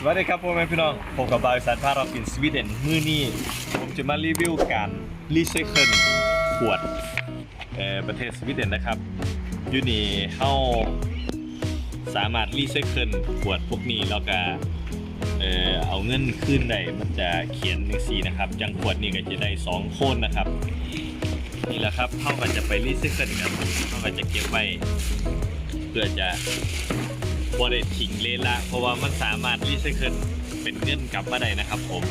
สวัสดีครับพ่อแม่พี่น้องผมกับบายสารพาเรากินสวีเดนมื้อนี้ผมจะมารีวิวการรีไซเคิลขวดประเทศสวีเดนนะครับยูนี่เฮาสามารถรีไซเคิลขวดพวกนี้แล้วก็เอ่อเอาเงินคืนได้มันจะเขียนจังซี่นะครับจังขวดนี้ก็จะได้สองโคนนะครับนี่แหละครับเฮาก็จะไปรีไซเคิลกันเฮาก็จะเก็บไว้เพื่อจะ บริทิ้งเลนละเพราะว่ามันสามารถรีไซเคิลเป็นเงินกลับมาได้นะครับผม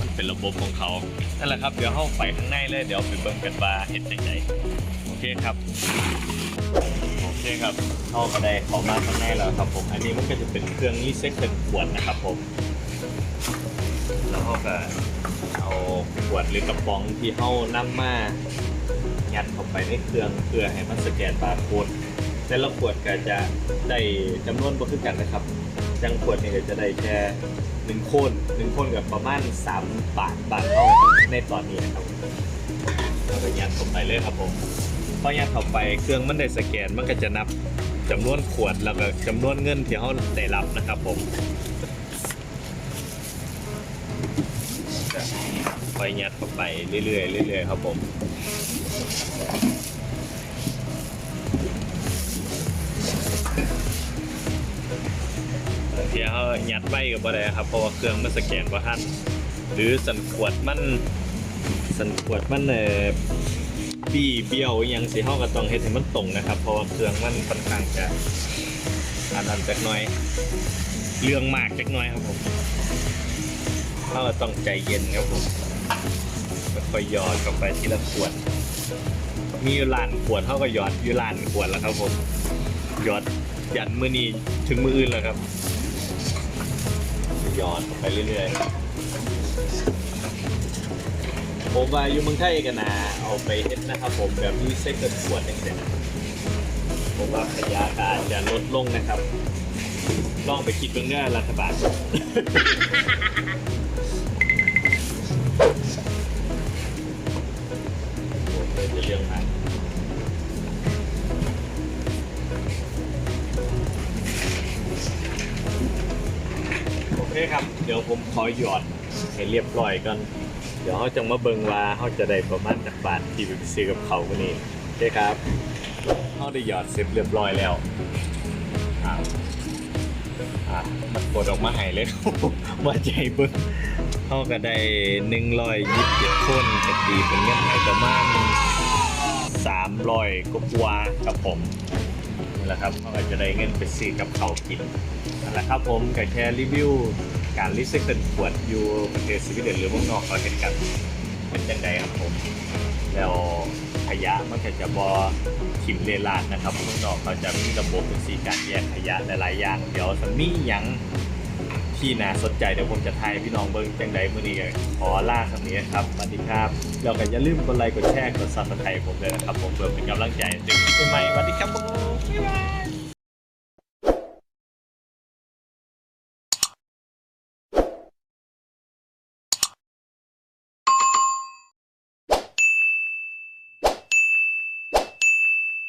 มันเป็นระบบของเขานั่นแหละครับเดี๋ยวเข้าไปข้างในเลยเดี๋ยวไปเบิ่งกันว่าเห็นจังไงโอเคครับโอเคครับเข้ามาได้เขอมาข้างในแล้วครับผมอันนี้มันก็จะเป็นเครื่องรีไซเคิลขวดนะครับผมแล้วเขาก็เอาขวดหรือกระป๋องที่เขานำมายัดเข้าไปในเครื่องเพื่อให้มันสแกนบาร์โค้ด แต่ละขวดก็จะได้จำนวนบ่คือกันนะครับจังขวดนี่ก็จะได้แค่หนึ่งคนหนึ่งคนกับประมาณ3บาทบาทเท่าในตอนนี้นะครับเราก็ยัดเข้าไปเลยครับผมพอยัดเข้าไปเครื่องมันได้สแกนมันก็จะนับจำนวนขวดแล้วก็จำนวนเงินที่เขาได้รับนะครับผมไปยัดเข้าไปเรื่อยๆเรื่อยๆครับผม เดี๋ยเขายัดไว้กับบ่ได้ครับเพราะว่าเครื่องมันสแกนบ่ทันหรือสันขวดมันสันขวดมันเอ่อบี้เบี้ยวอหยังสิเฮาก็ต้องเฮ็ดให้มันตรงนะครับ เพราะว่าเครื่องมันค่อนข้างจะอันนั้นจักหน่อยเรื่องมากจักหน่อยครับผมเฮาก็ต้องใจเย็นครับผมค่อยหยอดเข้าไปทีละขวด มีอยู่ลานขวดเฮาก็หยอดอยู่ลานขวดแล้วครับผมหยอดยันมือนี้ถึงมืออื่นแล้วครับ หยอดไปเรื่อยๆ ผมว่าอยู่เมืองไทยกันนะเอาไปเฮ็ดนะครับผมแบบรีไซเคิลขวดอย่างเงี้ยผมว่าขยะกาจจะลดลงนะครับ ลองไปคิดเบื้องหน้ารัฐบาลเรื่องมาก เคครับ เดี๋ยวผมขอหยอดให้เรียบร้อยก่อน เดี๋ยวเขาจะมาเบิงว่าเขาจะได้ประมาณจากบาทที่ไปซื้อกับเขาวันนี้โอเคครับเขาได้หยอดเสร็จเรียบร้อยแล้วอ่าอ่ามันกดออกมาให้เลยว่าใจเบิ่งเขาก็ได้หนึ่งร้อยยี่สิบเจ็ดคนก็ตีเป็นเงินไทยประมาณสามร้อยกว่าๆครับผม นี่แหละครับเขาก็จะได้เงินไปซื้อกับเขากินนั่นแหละครับผมก็แค่รีวิวการรีไซเคิลขวดอยู่ประเทศสวีเดนหรือเมืองนอกเขาเห็นกันเป็นจังไดครับผมแล้วขยะมันก็จะบอทิมเลลาดนะครับเมืองนอกเขาจะมีระบบเป็นสีการแยกขยะหลายๆอย่างเดี๋ยวสมีหยังที่น่าสนใจเดี๋ยวผมจะทายพี่น้องเบิ้งจังไดมื้อนี้ขอลาคำนี้ครับสวัสดีครับแล้วก็อย่าลืมกดไลค์กดแชร์กดซับสไครต์ผมเลยนะครับผมเพื่อเป็นกำลังใจถึงใหม่สวัสดีครับผมบ๊ายบาย